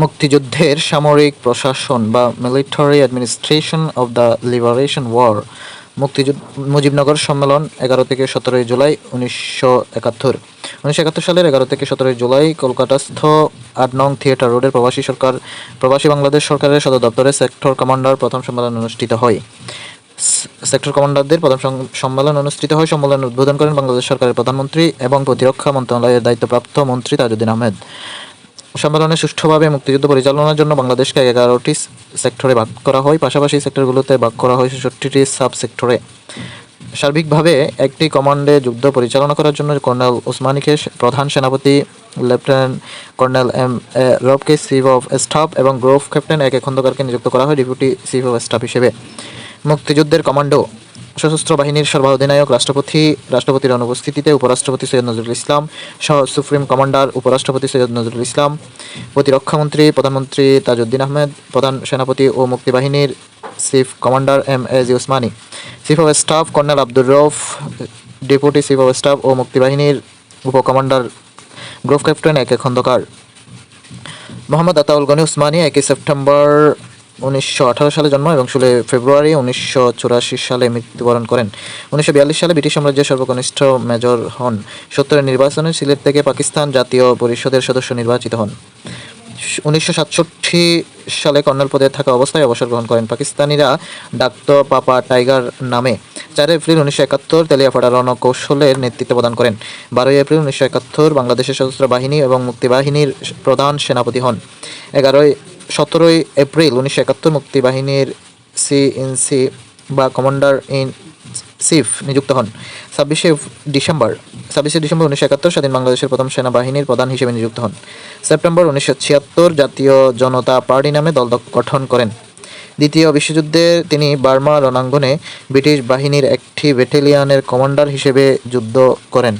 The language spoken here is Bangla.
মুক্তিযুদ্ধের সামরিক প্রশাসন বা military administration of the liberation war মুক্তিযুদ্ধ, মুজিবনগর সম্মেলন এগারো থেকে সতেরোই জুলাই উনিশশো একাত্তর। উনিশশো একাত্তর সালের এগারো থেকে সতেরোই জুলাই কলকাতাস্থ আট নং থিয়েটার রোডের প্রবাসী সরকার, প্রবাসী বাংলাদেশ সরকারের সদর দপ্তরে সেক্টর কমান্ডার প্রথম সম্মেলন অনুষ্ঠিত হয়। সেক্টর কমান্ডারদের প্রথম সম্মেলন অনুষ্ঠিত হয় সম্মেলন উদ্বোধন করেন বাংলাদেশ সরকারের প্রধানমন্ত্রী এবং প্রতিরক্ষা মন্ত্রণালয়ের দায়িত্বপ্রাপ্ত মন্ত্রী তাজউদ্দিন আহমেদ। সম্মেলনে সুষ্ঠুভাবে মুক্তিযুদ্ধ পরিচালনার জন্য বাংলাদেশকে এগারোটি সেক্টরে ভাগ করা হয়। পাশাপাশি সেক্টরগুলোতে ভাগ করা হয় ছেষট্টিটি সাব সেক্টরে সার্বিকভাবে একটি কমান্ডে যুদ্ধ পরিচালনা করার জন্য কর্নেল ওসমানীকে প্রধান সেনাপতি, লেফটেন্যান্ট কর্নেল এম এ রবকে চিফ অফ স্টাফ এবং গ্রোভ ক্যাপ্টেন একে খন্দকারকে নিযুক্ত করা হয়, ডেপুটি চিফ অফ স্টাফ হিসেবে। মুক্তিযুদ্ধের কমান্ডো সশস্ত্র বাহিনীর সর্বাধিনায়ক রাষ্ট্রপতি, রাষ্ট্রপতির অনুপস্থিতিতে উপরাষ্ট্রপতি সৈয়দ নজরুল ইসলাম সহ সুপ্রিম কমান্ডার, উপরাষ্ট্রপতি সৈয়দ নজরুল ইসলাম, প্রতিরক্ষামন্ত্রী প্রধানমন্ত্রী তাজউদ্দিন আহমেদ, প্রধান সেনাপতি ও মুক্তিবাহিনীর chief commander M A G Osmani chief of staff colonel Abdur Rouf deputy chief of staff ও মুক্তিবাহিনীর উপকমান্ডার গ্রুপ ক্যাপ্টেন একে খন্দকার। মোহাম্মদ আতাউল গনি উসমানী একই সেপ্টেম্বর উনিশশো আঠারো সালে জন্ম এবং ষোলো ফেব্রুয়ারি উনিশশো চুরাশি সালে মৃত্যুবরণ করেন। উনিশশো বিয়াল্লিশ সালে ব্রিটিশ সাম্রাজ্যের সর্বকনিষ্ঠ মেজর হন। সত্তরের নির্বাচনে সিলেট থেকে পাকিস্তান জাতীয় পরিষদের সদস্য নির্বাচিত হন। উনিশশো সাতষট্টি সালে কর্নেল পদে থাকা অবস্থায় অবসর গ্রহণ করেন। পাকিস্তানিরা ডাক্ত পাপা টাইগার নামে চার এপ্রিল উনিশশো একাত্তর তেলিয়াপাড়া রণকৌশলের নেতৃত্ব প্রদান করেন। বারোই এপ্রিল উনিশশো একাত্তর বাংলাদেশের সশস্ত্র বাহিনী এবং মুক্তিবাহিনীর প্রধান সেনাপতি হন। এগারোই সতেরোই এপ্রিল উনিশশো একাত্তর মুক্তিবাহিনীর সিএনসি বা কমান্ডার ইন সিফ নিযুক্ত হন। ছাব্বিশে ডিসেম্বর ছাব্বিশে ডিসেম্বর উনিশশো একাত্তর স্বাধীন বাংলাদেশের প্রথম সেনাবাহিনীর প্রধান হিসেবে নিযুক্ত হন। সেপ্টেম্বর উনিশশো ছিয়াত্তর জাতীয় জনতা পার্টি নামে দল গঠন করেন। দ্বিতীয় বিশ্বযুদ্ধে তিনি বার্মা, রণাঙ্গনে ব্রিটিশ বাহিনীর একটি ব্যাটেলিয়ানের কমান্ডার হিসেবে যুদ্ধ করেন।